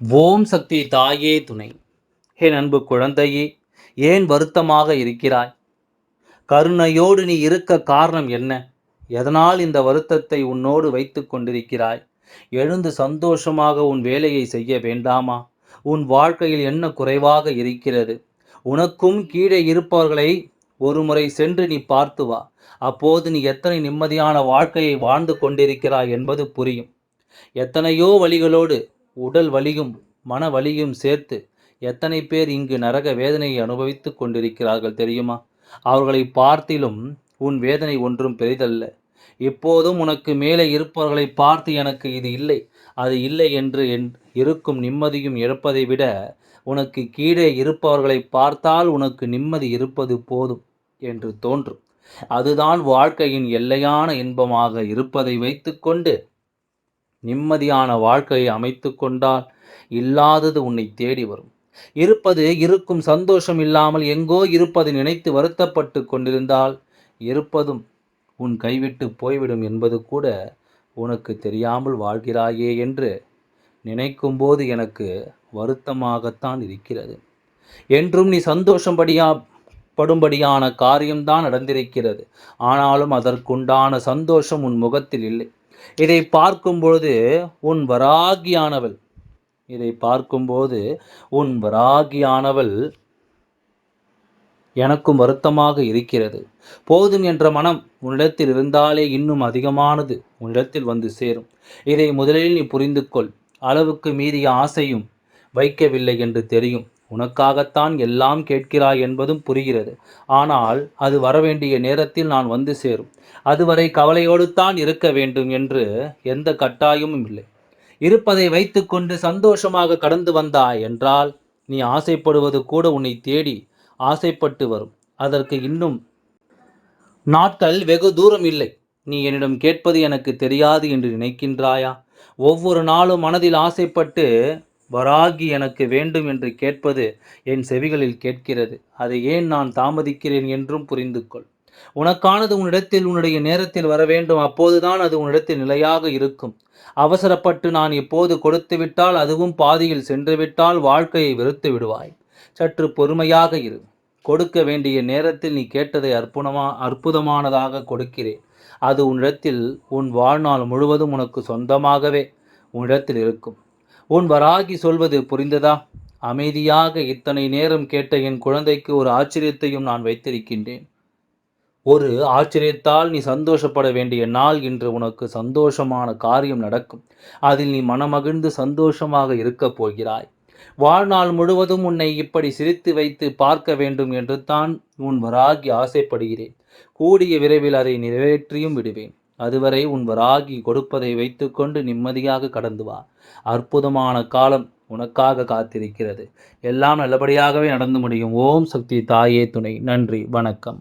ஓம் சக்தி தாயே துணை. ஹே அன்பு குழந்தையே ஏன் வருத்தமாக இருக்கிறாய்? கருணையோடு நீ இருக்க காரணம் என்ன? எதனால் இந்த வருத்தத்தை உன்னோடு வைத்து கொண்டிருக்கிறாய்? எழுந்து சந்தோஷமாக உன் வேலையை செய்ய வேண்டாமா? உன் வாழ்க்கையில் என்ன குறைவாக இருக்கிறது? உனக்கும் கீழே இருப்பவர்களை ஒருமுறை சென்று நீ பார்த்து வா. அப்போது நீ எத்தனை நிம்மதியான வாழ்க்கையை வாழ்ந்து கொண்டிருக்கிறாய் என்பது புரியும். எத்தனையோ வழிகளோடு உடல் வலியும் மன வலியும் சேர்த்து எத்தனை பேர் இங்கு நரக வேதனையை அனுபவித்து கொண்டிருக்கிறார்கள் தெரியுமா? அவர்களை பார்த்திலும் உன் வேதனை ஒன்றும் பெரிதல்ல. இப்போதும் உனக்கு மேலே இருப்பவர்களை பார்த்து எனக்கு இது இல்லை அது இல்லை என்று என் இருக்கும் நிம்மதியும் இழப்பதை விட உனக்கு கீழே இருப்பவர்களை பார்த்தால் உனக்கு நிம்மதி இருப்பது போதும் என்று தோன்றும். அதுதான் வாழ்க்கையின் எல்லையான இன்பமாக இருப்பதை வைத்துக்கொண்டு நிம்மதியான வாழ்க்கையை அமைத்து கொண்டால் இல்லாதது உன்னை தேடி வரும். இருப்பது இருக்கும் சந்தோஷம் இல்லாமல் எங்கோ இருப்பது நினைத்து வருத்தப்பட்டு கொண்டிருந்தால் இருப்பதும் உன் கைவிட்டு போய்விடும் என்பது கூட உனக்கு தெரியாமல் வாழ்கிறாயே என்று நினைக்கும்போது எனக்கு வருத்தமாகத்தான் இருக்கிறது. என்றும் நீ சந்தோஷம்படியா படும்படியான காரியம்தான் நடந்திருக்கிறது. ஆனாலும் அதற்குண்டான சந்தோஷம் உன் முகத்தில் இல்லை. இதை பார்க்கும்பொழுது உன் வராகியானவள். இதை பார்க்கும்போது உன் வராகியானவள் எனக்கும் வருத்தமாக இருக்கிறது. போதும் என்ற மனம் உன்னிடத்தில் இருந்தாலே இன்னும் அதிகமானது உன்னிடத்தில் வந்து சேரும். இதை முதலில் நீ புரிந்து கொள் அளவுக்கு மீறிய ஆசையும் வைக்கவில்லை என்று தெரியும். உனக்காகத்தான் எல்லாம் கேட்கிறாய் என்பதும் புரிகிறது. ஆனால் அது வரவேண்டிய நேரத்தில் நான் வந்து சேரும். அதுவரை கவலையோடு தான் இருக்க வேண்டும் என்று எந்த கட்டாயமும் இல்லை. இருப்பதை வைத்துக்கொண்டு சந்தோஷமாக கடந்து வந்தாய் என்றால் நீ ஆசைப்படுவது கூட உன்னை தேடி ஆசைப்பட்டு வரும். அதற்கு இன்னும் நாட்கள் வெகு தூரம் இல்லை. நீ என்னிடம் கேட்பது எனக்கு தெரியாது என்று நினைக்கின்றாயா? ஒவ்வொரு நாளும் மனதில் ஆசைப்பட்டு வராகி எனக்கு வேண்டும் என்று கேட்பது என் செவிகளில் கேட்கிறது. அதை ஏன் நான் தாமதிக்கிறேன் என்றும் புரிந்து கொள் உனக்கானது உன்னிடத்தில் உன்னுடைய நேரத்தில் வர வேண்டும். அப்போதுதான் அது உன்னிடத்தில் நிலையாக இருக்கும். அவசரப்பட்டு நான் இப்போது கொடுத்துவிட்டால் அதுவும் பாதியில் சென்றுவிட்டால் வாழ்க்கையை வெறுத்து விடுவாய். சற்று பொறுமையாக இரு. கொடுக்க வேண்டிய நேரத்தில் நீ கேட்டதை அற்புதமா அற்புதமானதாக கொடுக்கிறேன். அது உன்னிடத்தில் உன் வாழ்நாள் முழுவதும் உனக்கு சொந்தமாகவே உன்னிடத்தில் இருக்கும். உன் வராகி சொல்வது புரிந்ததா? அமைதியாக இத்தனை நேரம் கேட்ட என் குழந்தைக்கு ஒரு ஆச்சரியத்தையும் நான் வைத்திருக்கின்றேன். ஒரு ஆச்சரியத்தால் நீ சந்தோஷப்பட வேண்டிய நாள் இன்று உனக்கு சந்தோஷமான காரியம் நடக்கும். அதில் நீ மனமகிழ்ந்து சந்தோஷமாக இருக்கப் போகிறாய். வாழ்நாள் முழுவதும் உன்னை இப்படி சிரித்து வைத்து பார்க்க வேண்டும் என்று தான் உன் வராகி ஆசைப்படுகிறேன். கூடிய விரைவில் அதை நிறைவேற்றியும் விடுவேன். அதுவரை உன் வராகி கொடுப்பதை வைத்துக்கொண்டு நிம்மதியாக கடந்து வா. அற்புதமான காலம் உனக்காக காத்திருக்கிறது. எல்லாம் நல்லபடியாகவே நடந்து முடியும். ஓம் சக்தி தாயே துணை. நன்றி. வணக்கம்.